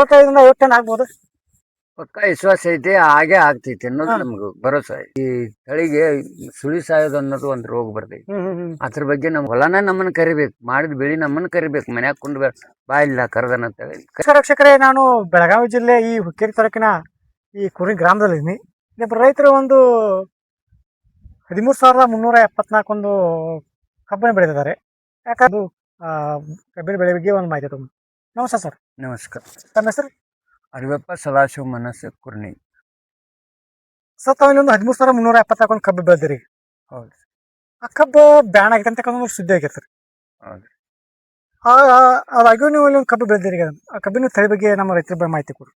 ನಲವತ್ತೈದರಿಂದ ಐವತ್ತು ಟನ್ ಆಗ್ಬೋದು. ಪಕ್ಕ ವಿಶ್ವಾಸ ಐತಿ ಹಾಗೆ ಆಗ್ತೈತಿ ಅನ್ನೋದು. ನಮ್ಗೆ ಭರೋಸೆ ಐತಿ ಈ ತಳಿಗೆ ಸುಳಿ ಸಾಯೋದು ಅನ್ನೋದು ಒಂದು ರೋಗ ಬರ್ತೈತಿ. ಹ್ಮ್ ಹ್ಮ್ ಹ್ಮ್. ಅದ್ರ ಬಗ್ಗೆ ನಮ್ ಹೊಲನ ನಮ್ಮನ್ನ ಕರಿಬೇಕು ಮಾಡಿದ ಬೆಳಿ ನಮ್ಮನ್ನ ಕರಿಬೇಕು ಮನ್ಯಾಗ ಕುಂಡ್ ಬಾಯಿಲ್ಲ ಇಲ್ಲ ಕರ್ದನ ಅಂತ ಹೇಳಿ. ನಮಸ್ಕಾರ ವೀಕ್ಷಕರೇ ನಾನು ಬೆಳಗಾವಿ ಜಿಲ್ಲೆ ಈ ಹುಕ್ಕೇರಿ ತಾಲೂಕಿನ ಈ ಕುರಿ ಗ್ರಾಮದಲ್ಲಿದ್ದೀನಿ ಇಲ್ಲಿ ರೈತರು ಒಂದು ಹದಿಮೂರು ಸಾವಿರದ ಮುನ್ನೂರ ಎಪ್ಪತ್ನಾಲ್ಕೊಂದು ಕಬ್ಬನ್ನು ಬೆಳೆದಿದ್ದಾರೆ. ಯಾಕಂದ್ರೆ ಅದು ಆ, ಕಬ್ಬಿನ ಬೆಳೆ ಬಗ್ಗೆ ಒಂದು ಮಾಹಿತಿ ತುಂಬ ನಮಸ್ತೆ ಸರ್. ನಮಸ್ಕಾರ. ತಮ್ಮ ಹೆಸರು? ಅರಿವಪ್ಪ ಸದಾಶಿವ ಮನಸ್ಸು ಕುರ್ಣಿ ಸರ್ ತಾವು ಇಲ್ಲೊಂದು ಒಂದು ಹದಿಮೂರು ಸಾವಿರ ಮುನ್ನೂರ ಎಪ್ಪತ್ನಾಲ್ಕೊಂದು ಕಬ್ಬು ಬೆಳೆದಿರಿ. ಹೌದು ಆ ಕಬ್ಬು ಬ್ಯಾನ್ ಆಗೈತೆ ಅಂತ ಒಂದು ಸುದ್ದಿ ಆಗೈತೆ ರೀ. ಹೌದು ಅದಾಗ್ಯೂ ನೀವು ಇಲ್ಲಿ ಒಂದು ಕಬ್ಬು ಬೆಳೆದಿರಿ. ಆ ಕಬ್ಬಿನ ತಳಿ ಬಗ್ಗೆ ನಮ್ಮ ರೈತರ ಬಗ್ಗೆ ಮಾಹಿತಿ ಕೊಡಿ.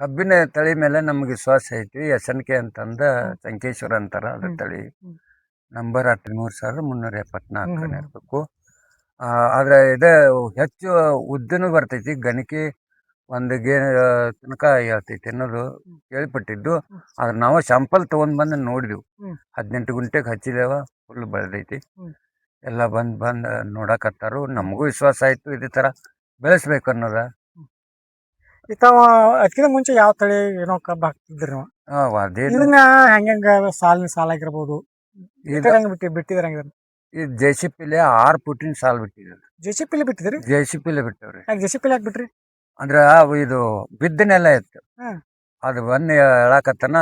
ಕಬ್ಬಿನ ತಳಿ ಮೇಲೆ ನಮ್ಗೆ ವಿಶ್ವಾಸ ಐತಿ. ಎಸ್ ಎನ್ ಕೆ ಅಂತಂದ ಸಂಕೇಶ್ವರ ಅಂತಾರ ಅದ್ರ ತಳಿ. ನಂಬರ್ ನಂಬರ್ ಹದಿಮೂರು ಸಾವಿರದ ಮುನ್ನೂರ ಎಪ್ಪತ್ನಾಲ್ಕು ಇರಬೇಕು. ಆದ್ರೆ ಇದು ಹೆಚ್ಚು ಉದ್ದನೂ ಬರ್ತೈತಿ. ಗಣಿಕೆ ಒಂದು ಗೇ ತನಕ ಹೇಳ್ತೈತಿ ಅನ್ನೋದು ಕೇಳ್ಪಟ್ಟಿದ್ದು. ಆದ್ರೆ ನಾವು ಶಾಂಪಲ್ ತಗೊಂಡ್ ಬಂದು ನೋಡಿದ್ವಿ. ಹದಿನೆಂಟು ಗುಂಟೆಗೆ ಹಚ್ಚಿದೇವ ಫುಲ್ ಬೆಳೆದೈತಿ. ಎಲ್ಲ ಬಂದ್ ಬಂದ್ ನೋಡಕತ್ತಾರು ನಮಗೂ ವಿಶ್ವಾಸ ಆಯ್ತು ಇದೇ ತರ ಬೆಳೆಸ್ಬೇಕು ಅನ್ನೋದ. ತಾವ ಅದಕ್ಕಿಂತ ಮುಂಚೆ ಯಾವ ತಳಿ ಏನೋ ಕಬ್ಬು ಹಾಕ್ತಿದ್ರಿ ನೀವು? ಇದನ್ನ ಹೆಂಗ ಸಾಲಿನ ಸಾಲ ಆಗಿರ್ಬೋದು ಈ ಜೆ ಸಿ ಪಿಲೆ ಆರು ಪುಟಿನ ಸಾಲ್ ಬಿಟ್ಟಿದ್ರು ಜೆ ಸಿ ಪಿಲಿ ಬಿಟ್ಟಿದ್ರಿ ಜೆ ಸಿ ಪಿಲೆ ಬಿಟ್ಟವ್ರಿ. ಯಾಕೆ ಜೆ ಸಿ ಪಿಲಿ ಬಿಟ್ರಿ? ಅಂದ್ರೆ ಅವು ಇದು ಬಿದ್ದನೆಲ್ಲ ಇತ್ತು. ಅದು ಬನ್ನಿ ಹೇಳಾಕತ್ತನ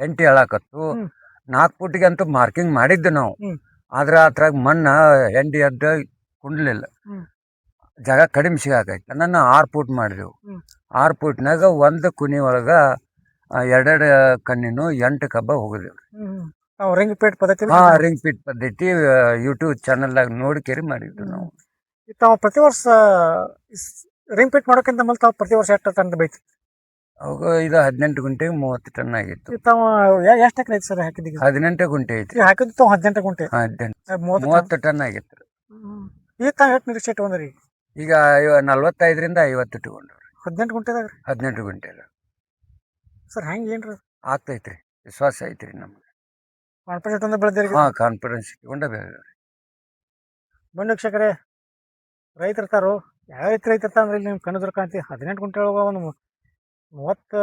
ಎಂಟಿ ಹೇಳಾಕತ್ತು. ಹ್ಮ್. ನಾಲ್ಕು ಫುಟ್ಗೆ ಅಂತೂ ಮಾರ್ಕಿಂಗ್ ಮಾಡಿದ್ದು ನಾವು. ಹ್ಮ್. ಆದ್ರ ಅದ್ರಾಗ ಮಣ್ಣ ಎಂಡಿ ಅದ್ದ ಕುಂಡ್ಲಿಲ್ಲ. ಹ್ಮ್. ಜಾಗ ಕಡಿಮೆ ಸಿಗಾಕೈತೆ. ನಾನು ಆರು ಫೂಟ್ ಮಾಡಿದೆವು. ಹ್ಮ್. ಆರು ಫೂಟ್ನಾಗ ಒಂದು ಕುನಿ ಒಳಗ ಎರಡೆರಡು ಕಣ್ಣಿನೂ ಎಂಟು ಕಬ್ಬ ಹೋಗಿದೆವು. ರಿಂಗ್ ಫಿಟ್ ಪದ್ಧತಿ ಹಾ ರಿಂಗ್ ಫಿಟ್ ಪದ್ಧತಿ ಯೂಟ್ಯೂಬ್ ಚಾನಲ್ದಾಗ ನೋಡಿ ಕೇರಿ ಮಾಡಿದ್ವಿ ನಾವು. ತಾವು ಪ್ರತಿ ವರ್ಷ ರಿಂಗ್ ಫಿಟ್ ಮಾಡೋಕ್ಕಿಂತ ಮೊದಲು ತಾವು ಪ್ರತಿ ವರ್ಷ ಎಷ್ಟು ತಂದು ಬೈತಿ ಅವಾಗ ಇದು ಹದಿನೆಂಟು ಗುಂಟೆಗೆ ಮೂವತ್ತು ಟನ್ ಆಗಿತ್ತು. ತಾವು ಎಷ್ಟು ಎಕರೆ ಐತಿ ಸರ್ ಹಾಕಿದ್ದೀವಿ ಹದಿನೆಂಟು ಗುಂಟೆ ಐತಿ ಹಾಕಿದ್ದು ತಾವು ಹದಿನೆಂಟು ಗುಂಟೆ. ಹದಿನೆಂಟು. ಮೂವತ್ತು ಮೂವತ್ತು ಟನ್ ಆಗಿತ್ತು. ಈಗ ತಾವು ಎಷ್ಟು ನಿರೀಕ್ಷೆ ಇಟ್ಕೊಂಡ್ರಿ? ಈಗ ಐವ- ನಲ್ವತ್ತೈದರಿಂದ ಐವತ್ತು ಇಟ್ಕೊಂಡ್ರಿ ಹದಿನೆಂಟು ಗುಂಟೆದಾಗ ಹದಿನೆಂಟು ಗುಂಟೆ ಸರ್ ಹೆಂಗೆ ಏನ್ರಿ? ಆಗ್ತೈತ್ರಿ. ವಿಶ್ವಾಸ ಐತ್ರಿ ನಮ್ಗೆ. ಕಾನ್ಫಿಡೆಂಟ್ ಒಂದು ಬೆಳೆದಿರಿ. ಹಾಂ ಕಾನ್ಫಿಡೆನ್ಸ್ ಇಟ್ಕೊಂಡ ಬೇರೆ ಬನ್ನಿ ವೀಕ್ಷಕರೇ ರೈತರು ಯಾವ ರೀತಿ ರೈತ ಅಂದ್ರೆ ಇಲ್ಲಿ ನಿಮ್ಮ ಕಣ್ಣು ಕಾಂತಿ ಹದಿನೆಂಟು ಗುಂಟೆ ಒಳಗೆ ಒಂದು ಮೂವತ್ತು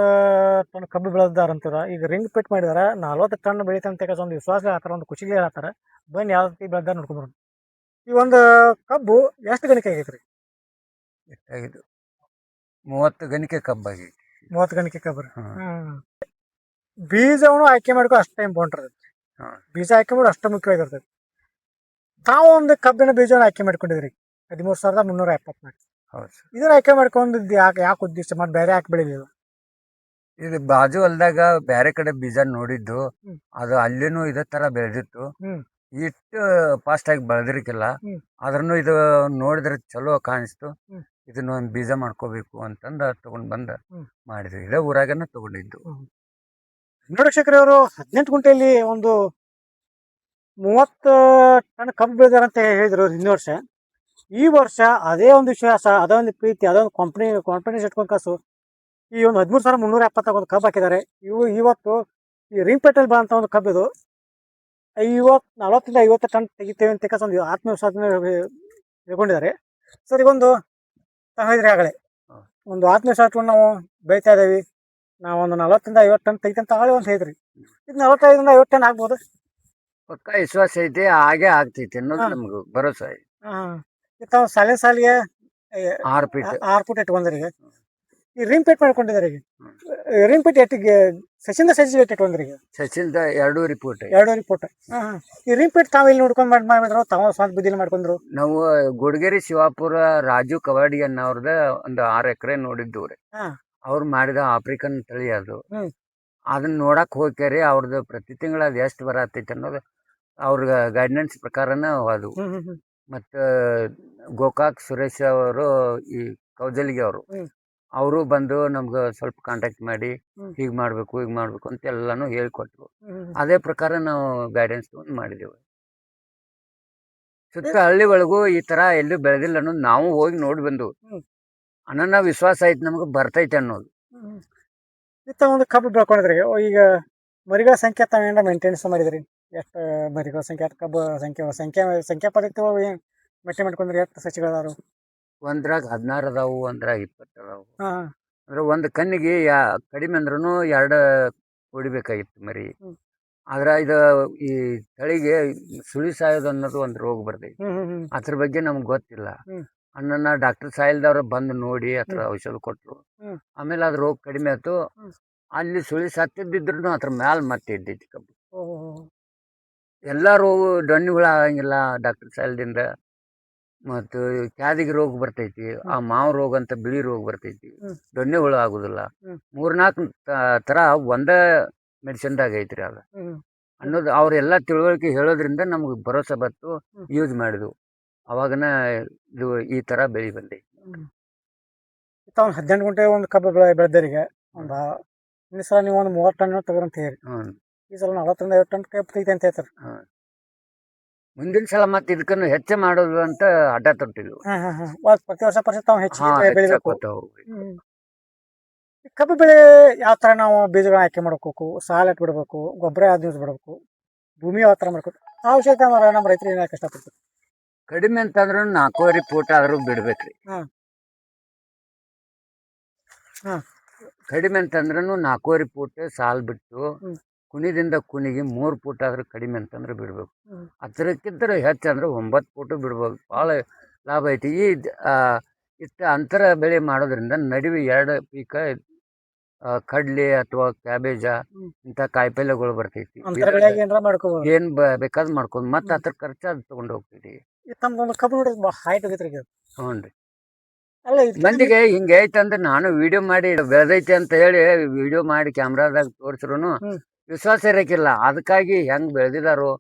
ಟನ್ ಕಬ್ಬು ಬೆಳೆದಾರ ಅಂತಾರ? ಈಗ ರಿಂಗ್ ಪೆಟ್ ಮಾಡಿದಾರ ನಲ್ವತ್ತು ಟನ್ ಬೆಳೀತಂತ ಒಂದು ವಿಶ್ವಾಸ ಆತರ ಒಂದು ಖುಷಿಗೆ ಹೇಳ್ತಾರೆ ಬನ್ನಿ ಯಾವ ರೀತಿ ಬೆಳೆದಾರ ನೋಡ್ಕೊಂಡ್ಬರೋಣ ಈ ಒಂದು ಕಬ್ಬು ಎಷ್ಟು ಗಣಿಕೆ ಆಗೈತ್ರಿ? ಎಷ್ಟಾಗಿದ್ದು ಮೂವತ್ತು ಗಣಿಕೆ ಕಬ್ಬಾಗಿ ಮೂವತ್ತು ಗಣಿಕೆ ಕಬ್ಬು. ರೀ. ಬೀಜವನ್ನು ಆಯ್ಕೆ ಮಾಡ್ಕೊ ಅಷ್ಟು ಟೈಮ್ ಹಾ. ಬೀಜ ಆಯ್ಕೆ ಮಾಡಿ ಅಷ್ಟು ಮುಖ್ಯವಾಗಿರ್ತದೆ. ತಾವು ಒಂದು ಕಬ್ಬಿನ ಬೀಜವನ್ನು ಆಯ್ಕೆ ಮಾಡ್ಕೊಂಡಿದ್ರಿ ಹದಿಮೂರು ಸಾವಿರದ ಮುನ್ನೂರ ಎಪ್ಪತ್ನಾಲ್ಕು. ಹೌದು ಇದನ್ನ ಆಯ್ಕೆ ಮಾಡ್ಕೊಂಡಿದ್ದು ಯಾಕೆ ಯಾಕೆ ಉದ್ದೇಶ ಮಾಡಿ ಬೇರೆ ಯಾಕೆ ಬೆಳಿಲಿಲ್ಲ ಇದು? ಬಾಜು ಹೊಲ್ದಾಗ ಬೇರೆ ಕಡೆ ಬೀಜ ನೋಡಿದ್ದು. ಅದು ಅಲ್ಲಿನೂ ಇದೇ ತರ ಬೆಳೆದಿತ್ತು. ಇಷ್ಟು ಇಟ್ಟು ಫಾಸ್ಟ್ ಆಗಿ ಬೆಳೆದಿರ್ಕಿಲ್ಲ. ಅದ್ರನ್ನು ಆದ್ರೂ ಇದು ನೋಡಿದ್ರೆ ಚಲೋ ಕಾಣಿಸ್ತು. ಇದನ್ನ ಒಂದು ಬೀಜ ಮಾಡ್ಕೋಬೇಕು ಅಂತಂದ ತಗೊಂಡ್ ಬಂದ ಮಾಡಿದ್ರಿ ಮಾಡಿದ್ವಿ. ಇದೇ ಊರಾಗನ ತಗೊಂಡಿದ್ದು. ನೋಡಿ ವೀಕ್ಷಕರೇ ಅವರು ಹದಿನೆಂಟು ಗುಂಟೆಯಲ್ಲಿ ಒಂದು ಮೂವತ್ತು ಟನ್ ಕಬ್ಬು ಬೆಳೆದಾರ ಅಂತ ಹೇಳಿದ್ರು ಹಿಂದಿನ ವರ್ಷ. ಈ ವರ್ಷ ಅದೇ ಒಂದು ವಿಶ್ವಾಸ ಅದೇ ಒಂದು ಪ್ರೀತಿ ಅದೇ ಒಂದು ಕಂಪ್ನಿ ಕಾನ್ಫಿಡೆನ್ಸ್ ಇಟ್ಕೊಂಡು ಕಾಸು. ಈ ಒಂದು ಹದಿಮೂರು ಸಾವಿರ ಮುನ್ನೂರ ಎಪ್ಪತ್ತಾಗ ಒಂದು ಕಬ್ಬು ಹಾಕಿದ್ದಾರೆ. ಇವು ಇವತ್ತು ಈ ರಿಂಗ್ಪೇಟಲ್ಲಿ ಬಂತ ಒಂದು ಕಬ್ಬು ಇದು. ಐವತ್ತು ನಲವತ್ತರಿಂದ ಐವತ್ತು ಟನ್ ತೆಗಿತೇವೆ ಅಂತ ಕಾಸು ಒಂದು ಆತ್ಮವಿಶ್ವಾಸ ಹೇಳ್ಕೊಂಡಿದ್ದಾರೆ. ಸರ್ ಈಗೊಂದು ತಾವು ಆಗಲೇ ಒಂದು ಆತ್ಮವಿಶ್ವಾಸ ನಾವು ಬೆಳಿತಾ ಇದ್ದೀವಿ. ನಾವು ಒಂದು ನಲವತ್ತರಿಂದ ಐವತ್ತು ಟನ್ ತೆಗಿತಂತ ಆಳು ಒಂದು ಐತ್ರಿ ಇದು ನಲವತ್ತೈದರಿಂದ ಐವತ್ತು ಟನ್ ಆಗ್ಬೋದು. ಪಕ್ಕ ವಿಶ್ವಾಸ ಐತಿ ಹಾಗೆ ಆಗ್ತೈತಿ ಅನ್ನೋದು. ನಮ್ಗೆ ಭರೋಸೆ ಹಾಂ. ತಾವು ಸಾಲಿನ ಸಾಲಿಗೆ ಆರು ಫೀಟ್. ಆರು ಫೀಟ್ ಇಟ್ಕೊಂಡ್ರಿ. ಈಗ ಈ ರಿಂಗ್ ಪೇಟ್ ಮಾಡ್ಕೊಂಡಿದ್ದಾರೆ ಈಗ. ರಿಂಗ್ ಪೇಟ್ ಎಟ್ಟಿಗೆ ಸಚಿಂದ ಸಚಿವ ಎಟ್ಟು ಇಟ್ಕೊಂಡ್ರಿ ಈಗ? ಸಚಿಲ್ದ ಎರಡೂವರೆ ಫೂಟ್ ಎರಡೂ ಎರಡೂವರೆ ಫುಟ್ ಹಾಂ ಹಾಂ. ಈ ರಿಂಗ್ ಪೇಟ್ ತಾವು ಇಲ್ಲಿ ನೋಡ್ಕೊಂಡು ಮಾಡಿ ಮಾಡಿದ್ರು ತಾವು ಸ್ವಂತ ಬುದ್ಧಿಲಿ ಮಾಡ್ಕೊಂಡ್ರು? ನಾವು ಗುಡ್ಗೇರಿ ಶಿವಾಪುರ ರಾಜು ಕವಾಡಿ ಅನ್ನೋರ್ದ ಒಂದು ಆರು ಎಕರೆ ನೋಡಿದ್ದು ರೀ ಹಾ. ಅವ್ರು ಮಾಡಿದ ಆಫ್ರಿಕನ್ ತಳಿ ಅದು ಹ್ಮ್. ಅದನ್ನ ನೋಡಕ್ ಹೋಗ್ಯಾರಿ ಅವ್ರದ್ದು ಪ್ರತಿ ತಿಂಗಳ ಅದು ಎಷ್ಟು ಬರತೈತಿ ಅನ್ನೋದು ಅವ್ರ ಗೈಡ್ನೆನ್ಸ್ ಪ್ರಕಾರನ ಅದು ಹ್ಮ್ ಹ್ಮ್ ಹ್ಮ್ ಮತ್ತು ಗೋಕಾಕ್ ಸುರೇಶ್ ಅವರು ಈ ಕೌಜಲಿಗೆ ಅವರು ಹ್ಮ್. ಅವರು ಬಂದು ನಮ್ಗೆ ಸ್ವಲ್ಪ ಕಾಂಟ್ಯಾಕ್ಟ್ ಮಾಡಿ ಹೀಗ್ ಹೀಗೆ ಮಾಡಬೇಕು ಹೀಗೆ ಮಾಡಬೇಕು ಅಂತ ಎಲ್ಲಾನು ಹೇಳ್ಕೊಟ್ರು ಹ್ಮ್ ಹ್ಮ್. ಅದೇ ಪ್ರಕಾರ ನಾವು ಗೈಡೆನ್ಸ್ ತಗೊಂಡು ಮಾಡಿದೆವು ಸುತ್ತ ಹಳ್ಳಿ ಒಳಗೂ ಈ ತರ ಎಲ್ಲೂ ಬೆಳೆದಿಲ್ಲ ಅನ್ನೋದು ನಾವು ಹೋಗಿ ನೋಡಿ ಬಂದು ಹ್ಮ್. ಅನನ್ನ ವಿಶ್ವಾಸ ಐತೆ ನಮಗೆ ಬರ್ತೈತೆ ಅನ್ನೋದು. ಇತ್ತ ಒಂದು ಕಬ್ಬು ಬೆಳ್ಕೊಂಡಿದ್ರಿ. ಈಗ ಮರಿಗಳ ಸಂಖ್ಯೆ ತಾವು ಏನಾರ ಮೇಂಟೆನೆನ್ಸ್ ಮಾಡಿದ್ರಿ? ಎಷ್ಟು ಮರಿಗಳ ಸಂಖ್ಯೆ ಎಷ್ಟು ಕಬ್ಬು ಸಂಖ್ಯೆ ಸಂಖ್ಯೆ ಸಂಖ್ಯಾ ಒಳಗೆ ಏನು ಮೇಂಟೈನ್ ಮಾಡ್ಕೊಂಡ್ರಿ ಎಷ್ಟು ಸಸಿಗಳದಾರು ಒಂದ್ರಾಗ ಹದಿನಾರು ಅದಾವು ಒಂದ್ರಾಗ ಇಪ್ಪತ್ತು ಅದಾವು. ಹಾಂ. ಅಂದ್ರೆ ಒಂದು ಕಣ್ಣಿಗೆ ಯಾ ಕಡಿಮೆ ಅಂದ್ರೂ ಎರಡು ಹೊಡಿಬೇಕಾಗಿತ್ತು ಮರಿ. ಆದ್ರೆ ಇದು ಈ ತಳಿಗೆ ಸುಳಿ ಸಾಯೋದು ಅನ್ನೋದು ಒಂದು ರೋಗ ಬರ್ತೈತಿ ಅದ್ರ ಬಗ್ಗೆ ನಮ್ಗೆ ಗೊತ್ತಿಲ್ಲ. ಅಣ್ಣನ ಡಾಕ್ಟರ್ ಸಾಯಿಲ್ದವ್ರು ಬಂದು ನೋಡಿ ಹತ್ರ ಔಷಧ ಕೊಟ್ಟರು ಆಮೇಲೆ ಅದು ರೋಗ ಕಡಿಮೆ ಆಯ್ತು. ಅಲ್ಲಿ ಸುಳಿ ಸತ್ತಿದ್ದಿದ್ರು ಅದ್ರ ಮ್ಯಾಲ ಮತ್ತೆ ಇದ್ದೈತಿ ಕಬ್ಬು. ಎಲ್ಲ ರೋಗ ಡೊಣ್ಣಿಗಳು ಆಗಂಗಿಲ್ಲ ಡಾಕ್ಟರ್ ಸಾಯಿಲ್ದಿಂದ. ಮತ್ತು ಕ್ಯಾದಿಗೆ ರೋಗ ಬರ್ತೈತಿ ಆ ಮಾವು ರೋಗ ಅಂತ ಬಿಳಿ ರೋಗ ಬರ್ತೈತಿ. ದೊಣ್ಣೆ ಹುಳು ಆಗುದಿಲ್ಲ. ಮೂರ್ನಾಲ್ಕು ತರ ಒಂದೇ ಮೆಡಿಸಿನ್ದಾಗ ಐತ್ರಿ ಅದು. ಅನ್ನೋದು ಅವ್ರೆಲ್ಲ ತಿಳುವಳಿಕೆ ಹೇಳೋದ್ರಿಂದ ನಮ್ಗೆ ಭರೋಸೆ ಬತ್ತು ಯೂಸ್ ಮಾಡಿದ್ವು. ಅವಾಗನ ಇದು ಈ ತರ ಬೆಳಿ ಬಂದೈತಿ. ತಾವು ಹದಿನೆಂಟು ಗುಂಟೆ ಒಂದು ಕಬ್ಬು ಬೆಳೆ ಬೆಳೆದರಿಗೆ ಒಂದು ಈ ಸಲ ನೀವು ಒಂದು ಮೂವತ್ತು ಟನ್ ತಗೋರಂತ ಹೇಳಿ. ಈ ಸಲ ನಲವತ್ತರಿಂದ ಐವತ್ತು ಟನ್ ಕಬ್ಬು ತೆಗಿತೆ ಅಂತ ಹೇಳ್ತಾರೆ. ಮುಂದಿನ ಸಲ ಮತ್ತೆ ಇದಕ್ಕನ್ನು ಹೆಚ್ಚು ಮಾಡೋದು ಅಂತ ಅಡ್ಡ ತೊಟ್ಟಿದ್ವು. ಹಾಂ ಹಾಂ ಹಾಂ ಪ್ರತಿ ವರ್ಷ ಪರಿಸ್ಥಿತಿ ತಾವು ಹೆಚ್ಚು ಹೆಚ್ಚಿಗೆ ಬೆಳಿಬೇಕು. ಕಬ್ಬು ಬೆಳೆ ಯಾವ ಥರ ನಾವು ಬೀಜಗಳನ್ನ ಆಯ್ಕೆ ಮಾಡ್ಕೋಬೇಕು ಸಾಲ ಇಟ್ಟು ಬಿಡಬೇಕು ಗೊಬ್ಬರ ಯಾವ್ದು ಯೂಸ್ ಮಾಡಬೇಕು ಭೂಮಿ ಯಾವ ಥರ ಮಾಡ್ಬೇಕು ಆ ವಿಷಯ ನಮ್ಮ ನಮ್ಮ ರೈತರು ಏನಾಗ ಕಷ್ಟಪಡ್ತಾರೆ ಕಡಿಮೆ ಅಂತಂದ್ರೆ ನಾಲ್ಕೂವರೆ ಫೂಟ್ ಆದ್ರೂ ಬಿಡ್ಬೇಕ್ರಿ ಹ್ಮ್. ಹ್ಮ್. ಕಡಿಮೆ ಅಂತಂದ್ರೂ ನಾಲ್ಕೂವರೆ ಫೂಟ್ ಸಾಲ್ ಬಿಟ್ಟು ಹ್ಮ್. ಕುಣಿದಿಂದ ಕುಣಿಗೆ ಮೂರು ಫೂಟ್ ಆದ್ರೂ ಕಡಿಮೆ ಅಂತಂದ್ರೆ ಬಿಡ್ಬೇಕು ಹ್ಮ್. ಹೆಚ್ಚಂದ್ರೆ ಒಂಬತ್ತು ಫೂಟು ಬಿಡ್ಬೋದು ಭಾಳ ಲಾಭ ಐತಿ ಈ ಇಷ್ಟು ಅಂತರ ಬೆಳೆ ಮಾಡೋದ್ರಿಂದ ನಡುವೆ ಎರಡು ಪೀಕ ಕಡ್ಲೆ ಅಥವಾ ಕ್ಯಾಬೇಜ ಹ್ಮ್. ಇಂಥ ಕಾಯಿಪಲ್ಯಗಳು ಬರ್ತೈತಿ ಏನು ಏನಾರ ಏನ್ ಬ- ಬೇಕಾದ್ ಮಾಡ್ಕೊಂಡು ಮತ್ತೆ. ಅದ್ರ ಖರ್ಚು ಅದು ತಗೊಂಡು ಹೋಗ್ತೀವಿ ತಮ್ದೊಂದು ಕಬ್ಬು ನೋಡಿದ್ರೆ ಭಾಳ ಹೈಟ್ ಹೋಗಿತ್ರಿ ಇದು ಹ್ಞೂ ರೀ ಅಲ್ಲ ಇದು ಮಂದಿಗೆ ಹಿಂಗೆ ಅಂದ್ರೆ ನಾನು ವಿಡಿಯೋ ಮಾಡಿ ಬೆಳೆದೈತೆ ಅಂತ ಹೇಳಿ ವಿಡಿಯೋ ಮಾಡಿ ಕ್ಯಾಮ್ರಾದಾಗ ತೋರಿಸ್ರು ಹ್ಮ್. ವಿಶ್ವಾಸ ಇರಕ್ಕಿಲ್ಲ ಅದಕ್ಕಾಗಿ ಹೆಂಗ್ ಬೆಳೆದಿದಾರೋ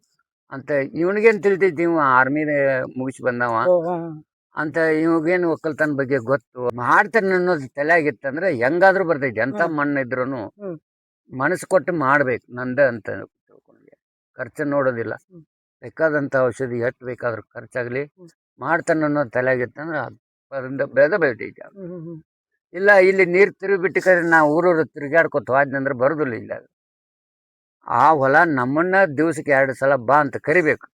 ಅಂತ ಇವನಿಗೇನ್ ತಿಳಿತೈತಿ ಇವ ಆರ್ಮಿ ಮುಗಿಸಿ ಬಂದವ ಓ, ಹ್ಮ್. ಅಂತ ಇವಾಗೇನು ಒಕ್ಕಲ್ತನ ಬಗ್ಗೆ ಗೊತ್ತು ಮಾಡ್ತಾನೆ ಅನ್ನೋದು ತಲೆಯಾಗಿತ್ತಂದ್ರೆ ಹೆಂಗಾದ್ರೂ ಬರ್ತೈತಿ ಎಂತ ಹ್ಮ್. ಮಣ್ಣು ಇದ್ರು ಹ್ಮ್. ಮನಸ್ಸು ಕೊಟ್ಟು ಮಾಡ್ಬೇಕು ನಂದ ಅಂತ ಖರ್ಚ ಖರ್ಚು ನೋಡೋದಿಲ್ಲ ಹ್ಮ್. ಬೇಕಾದಂತ ಔಷಧಿ ಎಷ್ಟು ಬೇಕಾದ್ರೂ ಖರ್ಚಾಗ್ಲಿ ಮಾಡ್ತಾನೆ ಅನ್ನೋ ತಲೆಯಾಗಿತ್ತಂದ್ರೆ ಅದರಿಂದ ಬೆಳೆದ ಬೆಳಿತೈತಿ. ಇಲ್ಲ ಇಲ್ಲಿ ನೀರು ತಿರುಗಿ ಬಿಟ್ಟು ಕರೆ ನಾವು ಊರೂರು ತಿರುಗಾಡ್ಕೊತ ಹೋದ್ನಂದ್ರೆ ಬರೋದಿಲ್ಲ ಇಲ್ಲ. ಆ ಹೊಲ ನಮ್ಮನ್ನ ದಿವಸಕ್ಕೆ ಎರಡು ಸಲ ಬಾ ಅಂತ ಕರಿಬೇಕು.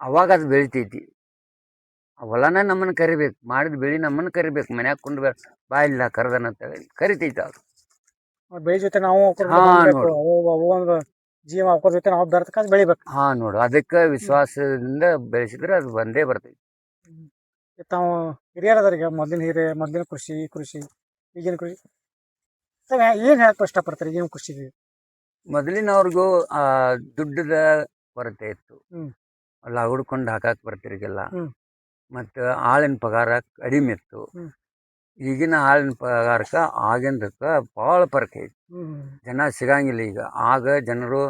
ಅವಾಗ ಅದು ಬೆಳಿತೈತಿ. ಆ ಹೊಲನ ನಮ್ಮನ್ನ ಕರಿಬೇಕು ಮಾಡಿದ ಬೆಳಿ ನಮ್ಮನ್ನ ಕರಿಬೇಕು ಮನ್ಯಾಗ ಕುಂಡ್ ಬಾ ಇಲ್ಲ ಕರ್ದನ ಅಂತ ಹೇಳಿ ಕರಿತೈತಿ ಅದು ಬೆಳೆ ಜೊತೆ ನಾವು ಜೀವ ಜೊತೆ ನಾವು ಬರ್ತಕ್ಕ ಬೆಳಿಬೇಕು. ಹಾ ನೋಡು ಅದಕ್ಕೆ ವಿಶ್ವಾಸದಿಂದ ಬೆಳೆಸಿದ್ರೆ ಅದು ಬಂದೇ ಬರ್ತೈತಿ. ತಾವು ಹಿರಿಯರದರಿಗೆ ಮೊದಲಿನ ಹಿರಿಯ ಮೊದಲಿನ ಕೃಷಿ ಕೃಷಿ ಈಗಿನ ಕೃಷಿ. ತಾವ್ ಏನು ಏನ್ ಹೇಳಕ್ ಇಷ್ಟಪಡ್ತಾರೆ ಈಗಿನ ಕೃಷಿಗೆ? ಮೊದಲಿನವ್ರಿಗೂ ಆ ದುಡ್ಡದ ಕೊರತೆ ಇತ್ತು. ಹ್ಮ್. ಅಲ್ಲ ಹುಡ್ಕೊಂಡು ಹಾಕಕ್ ಬರ್ತಿರ್ಗಿಲ್ಲ ಹ್ಮ್. ಮತ್ತು ಆಳಿನ ಪಗಾರ ಕಡಿಮೆ ಇತ್ತು. ಹ್ಮ್. ಈಗಿನ ಹಾಲಿನ ಪಗಾರಕ್ಕೆ ಆಗಿಂದಕ್ಕೆ ಭಾಳ ಫರ್ಕ್ ಐತಿ. ಜನ ಸಿಗಂಗಿಲ್ಲ ಈಗ. ಆಗ ಜನರು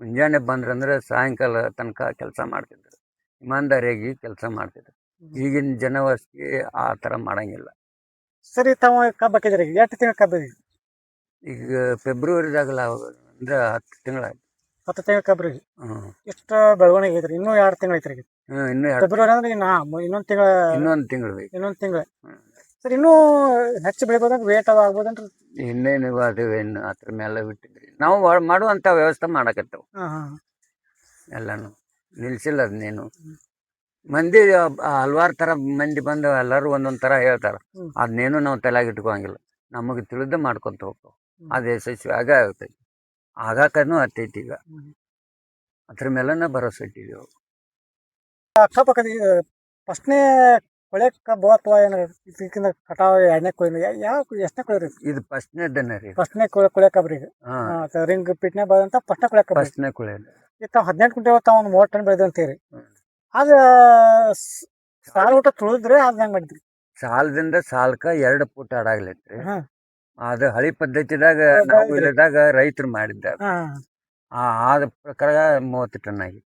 ಮುಂಜಾನೆ ಬಂದ್ರಂದ್ರೆ ಸಾಯಂಕಾಲ ತನಕ ಕೆಲಸ ಮಾಡ್ತಿದ್ರು. ಇಮಾನ್ದಾರಿಯಾಗಿ ಕೆಲಸ ಮಾಡ್ತಿದ್ರು. ಈಗಿನ ಜನವಸ್ತಿ ಆ ಥರ ಮಾಡಂಗಿಲ್ಲ. ಸರಿ ತಾವು ಕಬ್ಬು ಹಾಕಿದ್ರಿ? ಎಷ್ಟು ತಿಂಗಳು ಕಬ್ಬು ಇದೆ? ಈಗ ಫೆಬ್ರವರಿದಾಗಲ್ಲ ಅಂದ್ರೆ ಹತ್ತು ತಿಂಗಳಾಯ್ತು. ಹತ್ತು ತಿಂಗಳ ಕಬ್ಬರಿ ಹ್ಞೂ ಎಷ್ಟು ಬೆಳವಣಿಗೆ ಐತ್ರಿ? ಇನ್ನೂ ಎರಡು ತಿಂಗಳು ಐತ್ರಿ ಫೆಬ್ರವರಿ ಅಂದ್ರೆ ಇನ್ನ ಇನ್ನೊಂದು ತಿಂಗಳ ಇನ್ನೊಂದು ತಿಂಗಳು ಬೇಕು ಇನ್ನೊಂದು ತಿಂಗಳ. ಹ್ಮ್. ಸರ್ ಇನ್ನೂ ಹೆಚ್ಚು ಬೆಳಿಬೋದಂದ್ರೆ ವೇಟ್ ಅದು ಆಗ್ಬೋದನ್ರಿ? ಇನ್ನೇನು ಅದು ಏನು ಅದ್ರ ಮೇಲೆ ಬಿಟ್ಟಿದ್ರಿ. ನಾವು ಮಾಡುವಂತ ಮಾಡುವಂಥ ವ್ಯವಸ್ಥೆ ಮಾಡಕತ್ತೇವೆ. ಹಾಂ ಹಾಂ. ಎಲ್ಲಾನು ನಿಲ್ಸಿಲ್ಲ ಅದನ್ನೇನು ಮಂದಿ ಹಲ್ವಾರು ಥರ ಮಂದಿ ಬಂದು ಎಲ್ಲರೂ ಒಂದೊಂದು ಥರ ಹೇಳ್ತಾರೆ. ಹ್ಮ್. ಅದನ್ನೇನು ನಾವು ತಲೆಯಾಗ ಇಟ್ಕೋಂಗಿಲ್ಲ ನಮಗೆ ತಿಳಿದು ಮಾಡ್ಕೊಂತ ಹೋಗ್ತಾವ. ಹ್ಮ್. ಅದು ಯಶಸ್ವಿ ಆಗ ಆಗ್ತೈತಿ. ಆಗಾಕನು ಹತ್ತೈತಿ ಈಗ. ಹ್ಮ್. ಅದ್ರ ಮೇಲೆ ಭರೋಸೆ ಇಟ್ಟಿದ್ದೀವಿ ಅಕ್ಕಪಕ್ಕದ ಫಸ್ಟ್ನೇ ಕೊಳೆ ಕಬ್ಬು ಅಥವಾ ಏನಾರ ಇದಕ್ಕಿಂತ ಕಟಾವು ಎರಡನೇ ಕೊಳೆ ಯಾವ ಎಷ್ಟನೇ ಕೊಳೆ ರೀ? ಇದು ಫಸ್ಟ್ನೇದನ್ನ ರೀ. ಫಸ್ಟ್ನೇ ಕೊಳೆ ಕೊಳೆ ಕಬ್ಬು ರೀ ಹಾಂ. ರಿಂಗ್ ಪಿಟ್ನೆ ಬಂದಂತ ಫಸ್ಟ್ನೇ ಕೊಳೆ ಕಬ್ಬು ಫಸ್ಟ್ನೇ ಕೊಳೆ ಈಗ ತಾವು ಹದಿನೆಂಟು ಕುಂಟೆ ತಾವು ಒಂದು ಮೂವತ್ತು ಟನ್ ಬೆಳೆದಂತೀರಿ. ಅದ ಸಾಲ ಊಟ ತುಳಿದ್ರೆ ಅದ್ ಹೆಂಗ್ ಮಾಡಿದ್ರಿ? ಸಾಲದಿಂದ ಸಾಲಕ್ಕ ಎರಡು ಫುಟ್ ಆಡಾಗ್ಲೈತ್ರಿ ಹಾ. ಅದು ಹಳಿ ಪದ್ಧತಿದಾಗ ನಾವು? ಇಲ್ಲದಾಗ ರೈತರು ಮಾಡಿದ್ದ. ಹಾ. ಆ ಆದ ಪ್ರಕಾರ ಮೂವತ್ತು ಟನ್ ಆಗಿ.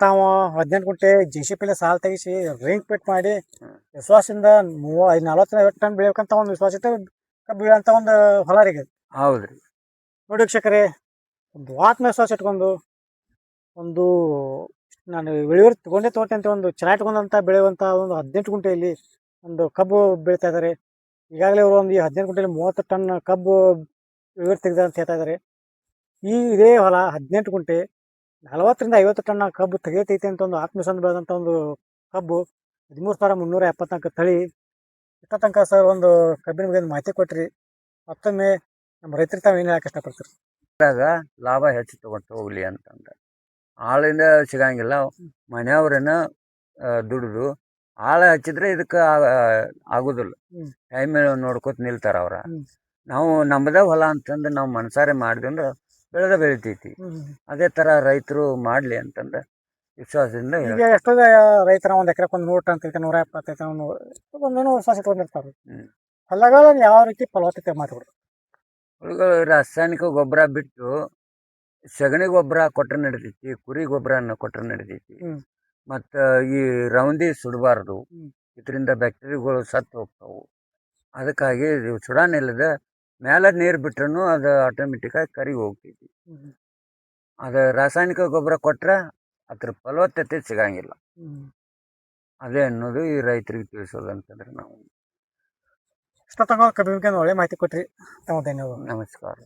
ತಾವು ಹದಿನೆಂಟು ಗುಂಟೆ ಜೆ ಸಿ ಪಿಲೆ ಸಾಲ ತೆಗಿಸಿ ರಿಂಗ್ ಪಿಟ್ ಮಾಡಿ. ವಿಶ್ವಾಸದಿಂದ ಮೂವ ನಲವತ್ತು ಐವತ್ತು ಟನ್ ಬೆಳಿಬೇಕಂತ ಒಂದು ವಿಶ್ವಾಸ ಬೀಳಂತ ಒಂದು ಹೊಲ ರೀ. ಹೌದ್ರಿ ನೋಡಿ ವೀಕ್ಷಕರೇ ಒಂದು ಆತ್ಮವಿಶ್ವಾಸ ಇಟ್ಕೊಂಡು ಒಂದು ನಾನು ಇಳುವರಿ ತಗೊಂಡೇ ಅಂತ ಒಂದು ಚೆನ್ನಾಗಿ ಇಟ್ಕೊಂಡಂತ ಬೆಳೆಯುವಂತ ಒಂದು ಹದಿನೆಂಟು ಗುಂಟೆಯಲ್ಲಿ ಒಂದು ಕಬ್ಬು ಬೆಳೀತಾ ಇದ್ದಾರೆ ಈಗಾಗಲೇ ಅವರು ಒಂದು ಈ ಹದಿನೆಂಟು ಗುಂಟೆಯಲ್ಲಿ ಮೂವತ್ತು ಟನ್ ಕಬ್ಬು ಇಳುವರಿ ತೆಗೆದ ಅಂತ ಹೇಳ್ತಾ ಇದ್ದಾರೆ ಈ ಇದೇ ಹೊಲ ಹದಿನೆಂಟು ಗುಂಟೆ ನಲವತ್ತರಿಂದ ಐವತ್ತು ಟನ್ ಕಬ್ಬು ತೆಗೆಯತೈತೆ ಅಂತ ಒಂದು ಆತ್ಮಸಂದ ಬೆಳೆದಂಥ ಒಂದು ಕಬ್ಬು ಹದಿಮೂರು ಸಾವಿರ ಮುನ್ನೂರ ಎಪ್ಪತ್ನಾಲ್ಕು ತಳಿ. ಇಷ್ಟ ತನಕ ಸರ್ ಒಂದು ಕಬ್ಬಿನ ಬಗ್ಗೆ ಒಂದು ಮಾಹಿತಿ ಕೊಟ್ರಿ. ಮತ್ತೊಮ್ಮೆ ನಮ್ಮ ರೈತರಿಗೆ ತಾವು ಏನು ಹೇಳಕ್ಕೆ ಇಷ್ಟಪಡ್ತೀರಿ? ಅದ್ರಾಗ ಲಾಭ ಹೆಚ್ಚು ತಗೊಂಡು ಹೋಗ್ಲಿ ಅಂತಂದ ಆಳಿಂದ ಸಿಗಂಗಿಲ್ಲ ಮನೆಯವ್ರನ್ನ ದುಡಿದು ಆಳ ಹಚ್ಚಿದ್ರೆ ಇದಕ್ಕೆ ಆಗೋದಿಲ್ಲ. ಟೈಮ್ ನೋಡ್ಕೊತ ನಿಲ್ತಾರ ಅವ್ರ. ನಾವು ನಮ್ಮದೇ ಹೊಲ ಅಂತಂದು ನಾವು ಮನಸಾರೆ ಮಾಡಿದ್ರೆ ಬೆಳೆದ ಬೆಳಿತೈತಿ. ಅದೇ ಥರ ರೈತರು ಮಾಡಲಿ ಅಂತಂದ್ರೆ ವಿಶ್ವಾಸದಿಂದ ಈಗ ಎಷ್ಟೋ ರೈತರ ಒಂದು ಎಕರೆ ಒಂದು ನೂರು ಟನ್ ನೂರ ಎಪ್ಪತ್ತೈತೆ ಒಂದೇನೋ ವರ್ಷ ಇಟ್ಕೊಂಡಿರ್ತಾರೆ. ಯಾವ ರೀತಿ ಫಲವತ್ತತೆ ಮಾತಾಡ್ರಿ ಹೊಲಗಳು ರಾಸಾಯನಿಕ ಗೊಬ್ಬರ ಬಿಟ್ಟು ಸಗಣಿ ಗೊಬ್ಬರ ಕೊಟ್ಟರೆ ನಡಿತೈತಿ ಕುರಿ ಗೊಬ್ಬರನ ಕೊಟ್ಟರೆ ನಡಿತೈತಿ. ಮತ್ತು ಈ ರೌಂದಿ ಸುಡಬಾರ್ದು. ಇದರಿಂದ ಬ್ಯಾಕ್ಟೀರಿಯಾಗಳು ಸತ್ತು ಹೋಗ್ತಾವು. ಅದಕ್ಕಾಗಿ ಸುಡಾನಿಲ್ಲದ ಮೇಲೆ ನೀರು ಬಿಟ್ರೂ ಅದು ಆಟೋಮೆಟಿಕ್ಕಾಗಿ ಕರಿ ಹೋಗ್ತೈತಿ. ಅದು ರಾಸಾಯನಿಕ ಗೊಬ್ಬರ ಕೊಟ್ಟರೆ ಅದ್ರ ಫಲವತ್ತತೆ ಸಿಗಂಗಿಲ್ಲ. ಅದೇ ಅನ್ನೋದು ಈ ರೈತರಿಗೆ ತಿಳಿಸೋದು ಅಂತಂದ್ರೆ ನಾವು. ಇಷ್ಟ ಕಬ್ಬಿನ ಒಳ್ಳೆ ಮಾಹಿತಿ ಕೊಟ್ರಿ. ತಮ್ಮ ಧನ್ಯವಾದ ನಮಸ್ಕಾರ.